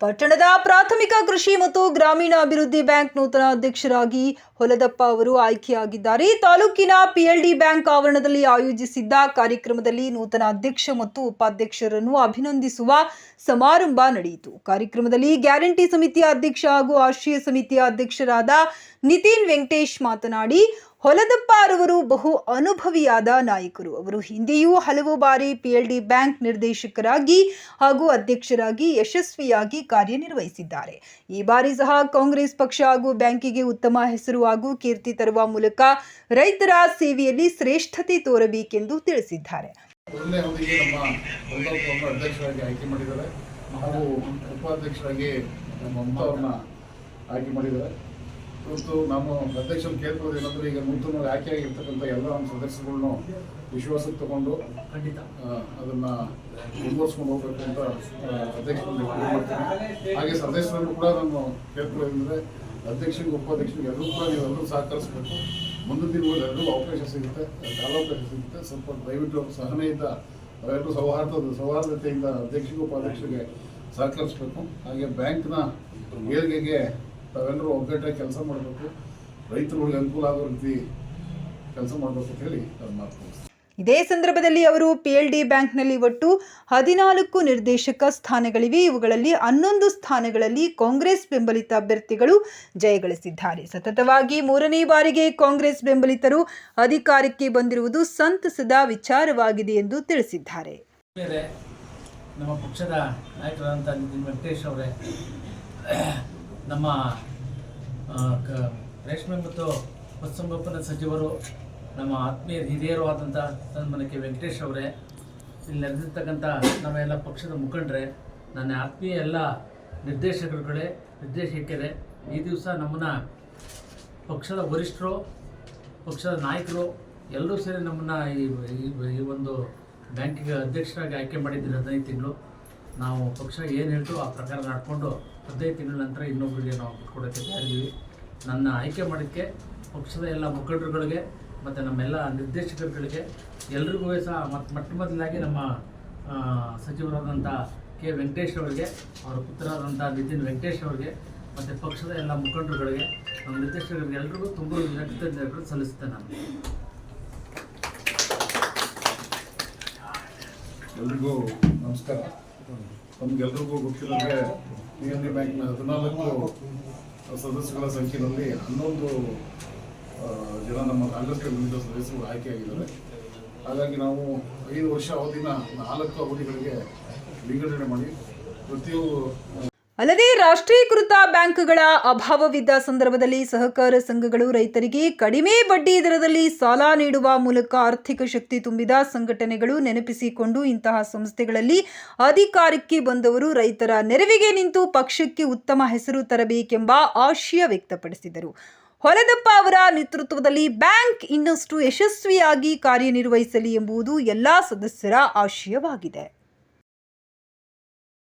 ಪಟ್ಟಣದ ಪ್ರಾಥಮಿಕ ಕೃಷಿ ಮತ್ತು ಗ್ರಾಮೀಣ ಅಭಿವೃದ್ಧಿ ಬ್ಯಾಂಕ್ ನೂತನ ಅಧ್ಯಕ್ಷರಾಗಿ ಹೊಲದಪ್ಪ ಅವರು ಆಯ್ಕೆಯಾಗಿದ್ದಾರೆ. ತಾಲೂಕಿನ ಪಿಎಲ್ಡಿ ಬ್ಯಾಂಕ್ ಆವರಣದಲ್ಲಿ ಆಯೋಜಿಸಿದ್ದ ಕಾರ್ಯಕ್ರಮದಲ್ಲಿ ನೂತನ ಅಧ್ಯಕ್ಷ ಮತ್ತು ಉಪಾಧ್ಯಕ್ಷರನ್ನು ಅಭಿನಂದಿಸುವ ಸಮಾರಂಭ ನಡೆಯಿತು. ಕಾರ್ಯಕ್ರಮದಲ್ಲಿ ಗ್ಯಾರಂಟಿ ಸಮಿತಿಯ ಅಧ್ಯಕ್ಷ ಹಾಗೂ ಆಶ್ರಯ ಸಮಿತಿಯ ಅಧ್ಯಕ್ಷರಾದ ನಿತಿನ್ ವೆಂಕಟೇಶ್ ಮಾತನಾಡಿ, ಹೊಲದಪ್ಪ ರವರು ಬಹು ಅನುಭವಿಯಾದ ನಾಯಕರು. ಅವರು ಹಿಂದೆಯೂ ಹಲವು ಬಾರಿ ಪಿಎಲ್ಡಿ ಬ್ಯಾಂಕ್ ನಿರ್ದೇಶಕರಾಗಿ ಹಾಗೂ ಅಧ್ಯಕ್ಷರಾಗಿ ಯಶಸ್ವಿಯಾಗಿ ಕಾರ್ಯನಿರ್ವಹಿಸಿದ್ದಾರೆ. ಈ ಬಾರಿ ಸಹ ಕಾಂಗ್ರೆಸ್ ಪಕ್ಷ ಹಾಗೂ ಬ್ಯಾಂಕಿಗೆ ಉತ್ತಮ ಹೆಸರು ಹಾಗೂ ಕೀರ್ತಿ ತರುವ ಮೂಲಕ ರೈತರ ಸೇವೆಯಲ್ಲಿ ಶ್ರೇಷ್ಠತೆ ತೋರಬೇಕೆಂದು ತಿಳಿಸಿದ್ದಾರೆ. ಉಪಾಧ್ಯಕ್ಷರಾಗಿ ಆಯ್ಕೆ ಮಾಡಿದ್ದಾರೆ. ಇವತ್ತು ನಮ್ಮ ಅಧ್ಯಕ್ಷರು ಕೇಳ್ಬೋದು ಏನಂದ್ರೆ ಈಗ ಮುಂದಿನ ಆಯ್ಕೆ ಆಗಿರ್ತಕ್ಕಂಥ ಎಲ್ಲ ನಮ್ಮ ಸದಸ್ಯರುಗಳನ್ನು ವಿಶ್ವಾಸಕ್ಕೆ ತಗೊಂಡು ಖಂಡಿತ. ಅದನ್ನ ಮುಂದುವರ್ಸ್ಕೊಂಡು ಹೋಗ್ಬೇಕು ಅಂತ ಮಾಡ್ತೀನಿ. ಹಾಗೆ ಸದಸ್ಯರನ್ನು ಕೂಡ ನಾನು ಕೇಳ್ಕೊಳ್ಳೋದಂದ್ರೆ ಅಧ್ಯಕ್ಷರಿಗೆ ಉಪಾಧ್ಯಕ್ಷರಿಗೆ ಎಲ್ಲರೂ ಕೂಡ ನೀವೆಲ್ಲರೂ ಸಹಕರಿಸಬೇಕು. ಮುಂದಿನ ದಿನಗಳಲ್ಲಿ ಎಲ್ಲರಿಗೂ ಅವಕಾಶ ಸಿಗುತ್ತೆ ಕಾಲಾವಕಾಶ ಸಿಗುತ್ತೆ. ಸ್ವಲ್ಪ ದಯವಿಟ್ಟು ಸಹನೆಯಿಂದ ಅವರೆಲ್ಲರೂ ಸೌಹಾರ್ದ ಸೌಹಾರ್ದತೆಯಿಂದ ಅಧ್ಯಕ್ಷರಿಗೂ ಉಪಾಧ್ಯಕ್ಷರಿಗೆ ಸಹಕರಿಸಬೇಕು. ಹಾಗೆ ಬ್ಯಾಂಕ್ನ ಏಳಿಗೆಗೆ ತಾವೆಲ್ಲರೂ ಒಗ್ಗಟ್ಟಾಗಿ ಕೆಲಸ ಮಾಡಬೇಕು. ರೈತರುಗಳಿಗೆ ಅನುಕೂಲ ಆಗೋ ರೀತಿ ಕೆಲಸ ಮಾಡಬೇಕು ಅಂತ ಹೇಳಿ ನಾನು ಮಾತು. ಇದೇ ಸಂದರ್ಭದಲ್ಲಿ ಅವರು ಪಿಎಲ್ಡಿ ಬ್ಯಾಂಕ್ನಲ್ಲಿ ಒಟ್ಟು ಹದಿನಾಲ್ಕು ನಿರ್ದೇಶಕ ಸ್ಥಾನಗಳಿವೆ. ಇವುಗಳಲ್ಲಿ ಹನ್ನೊಂದು ಸ್ಥಾನಗಳಲ್ಲಿ ಕಾಂಗ್ರೆಸ್ ಬೆಂಬಲಿತ ಅಭ್ಯರ್ಥಿಗಳು ಜಯಗಳಿಸಿದ್ದಾರೆ. ಸತತವಾಗಿ ಮೂರನೇ ಬಾರಿಗೆ ಕಾಂಗ್ರೆಸ್ ಬೆಂಬಲಿತರು ಅಧಿಕಾರಕ್ಕೆ ಬಂದಿರುವುದು ಸಂತಸದ ವಿಚಾರವಾಗಿದೆ ಎಂದು ತಿಳಿಸಿದ್ದಾರೆ. ನಮ್ಮ ಪಕ್ಷದ ನಾಯಕರಾದಂಥ ನಿತಿನ್ ವೆಂಕಟೇಶ್ ಅವರೇ ನಮ್ಮ ಕ- ರೇಷ್ಮೆ ಮತ್ತು ಪಶುಸಂಗೋಪನಾ ಸಚಿವರು, ನಮ್ಮ ಆತ್ಮೀಯ ಹಿರಿಯರು ಆದಂಥ ಸನ್ಮಾನಕ್ಕೆ ವೆಂಕಟೇಶ್ ಅವರೇ, ಇಲ್ಲಿ ನಡೆದಿರ್ತಕ್ಕಂಥ ನಮ್ಮ ಎಲ್ಲ ಪಕ್ಷದ ಮುಖಂಡರೆ, ನನ್ನ ಆತ್ಮೀಯ ಎಲ್ಲ ನಿರ್ದೇಶಕರುಗಳೇ ನಿರ್ದೇಶಕರೇ, ಈ ದಿವಸ ನಮ್ಮನ್ನು ಪಕ್ಷದ ವರಿಷ್ಠರು, ಪಕ್ಷದ ನಾಯಕರು ಎಲ್ಲರೂ ಸೇರಿ ನಮ್ಮನ್ನು ಈ- ಈ ಒಂದು ಬ್ಯಾಂಕಿಗೆ ಅಧ್ಯಕ್ಷರಾಗಿ ಆಯ್ಕೆ ಮಾಡಿದ್ದೀರಿ ಹದಿನೈದು ತಿಂಗಳು. ನಾವು ಪಕ್ಷ ಏನು ಹೇಳ್ತು ಆ ಪ್ರಕಾರ ನಡ್ಕೊಂಡು ಹದಿನೈದು ತಿಂಗಳ ನಂತರ ಇನ್ನೊಬ್ಬರಿಗೆ ನಾವು ಕೊಡೋಕ್ಕೆ ತಯಾರಿದ್ದೀವಿ. ನನ್ನ ಆಯ್ಕೆ ಮಾಡೋಕ್ಕೆ ಪಕ್ಷದ ಎಲ್ಲ ಮುಖಂಡರುಗಳಿಗೆ ಮತ್ತು ನಮ್ಮೆಲ್ಲ ನಿರ್ದೇಶಕರುಗಳಿಗೆ ಎಲ್ರಿಗೂ ಸಹ ಮತ್ತು ಮೊಟ್ಟ ಮೊದಲಾಗಿ ನಮ್ಮ ಸಚಿವರಾದಂಥ ಕೆ. ವೆಂಕಟೇಶ್ ಅವರಿಗೆ, ಅವರ ಪುತ್ರರಾದಂಥ ನಿತಿನ್ ವೆಂಕಟೇಶ್ ಅವರಿಗೆ, ಮತ್ತು ಪಕ್ಷದ ಎಲ್ಲ ಮುಖಂಡರುಗಳಿಗೆ, ನಮ್ಮ ನಿರ್ದೇಶಕರಿಗೆ ಎಲ್ರಿಗೂ ತುಂಬ ಕೃತಜ್ಞತೆಗಳು ಸಲ್ಲಿಸ್ತೇನೆ ನಾನು. ಎಲ್ರಿಗೂ ನಮಸ್ಕಾರ. ನಮ್ಗೆಲ್ರಿಗೂ ಗೊತ್ತಿರೋಂಗೆ ಪಿ ಎನ್ ಡಿ ಬ್ಯಾಂಕ್ನ ಹದಿನಾಲ್ಕು ಸದಸ್ಯಗಳ ಸಂಖ್ಯೆಯಲ್ಲಿ ಹನ್ನೊಂದು ಜನ ನಮ್ಮ ಕಾಂಗ್ರೆಸ್ಗೆ ವಿವಿಧ ಸದಸ್ಯರು ಆಯ್ಕೆಯಾಗಿದ್ದಾರೆ ಹಾಗಾಗಿ ನಾವು ಐದು ವರ್ಷ ಅವಧಿನ ನಾಲ್ಕು ಅವಧಿಗಳಿಗೆ ವಿಂಗಡಣೆ ಮಾಡಿ ಪ್ರತಿಯೊಂದು ಅಲ್ಲದೆ ರಾಷ್ಟ್ರೀಕೃತ ಬ್ಯಾಂಕ್ಗಳ ಅಭಾವವಿದ್ದ ಸಂದರ್ಭದಲ್ಲಿ ಸಹಕಾರ ಸಂಘಗಳು ರೈತರಿಗೆ ಕಡಿಮೆ ಬಡ್ಡಿ ದರದಲ್ಲಿ ಸಾಲ ನೀಡುವ ಮೂಲಕ ಆರ್ಥಿಕ ಶಕ್ತಿ ತುಂಬಿದ ಸಂಘಟನೆಗಳು ನೆನಪಿಸಿಕೊಂಡು ಇಂತಹ ಸಂಸ್ಥೆಗಳಲ್ಲಿ ಅಧಿಕಾರಕ್ಕೆ ಬಂದವರು ರೈತರ ನೆರವಿಗೆ ನಿಂತು ಪಕ್ಷಕ್ಕೆ ಉತ್ತಮ ಹೆಸರು ತರಬೇಕೆಂಬ ಆಶಯ ವ್ಯಕ್ತಪಡಿಸಿದರು. ಹೊಲದಪ್ಪ ಅವರ ನೇತೃತ್ವದಲ್ಲಿ ಬ್ಯಾಂಕ್ ಇನ್ನಷ್ಟು ಯಶಸ್ವಿಯಾಗಿ ಕಾರ್ಯನಿರ್ವಹಿಸಲಿ ಎಂಬುದು ಎಲ್ಲಾ ಸದಸ್ಯರ ಆಶಯವಾಗಿದೆ.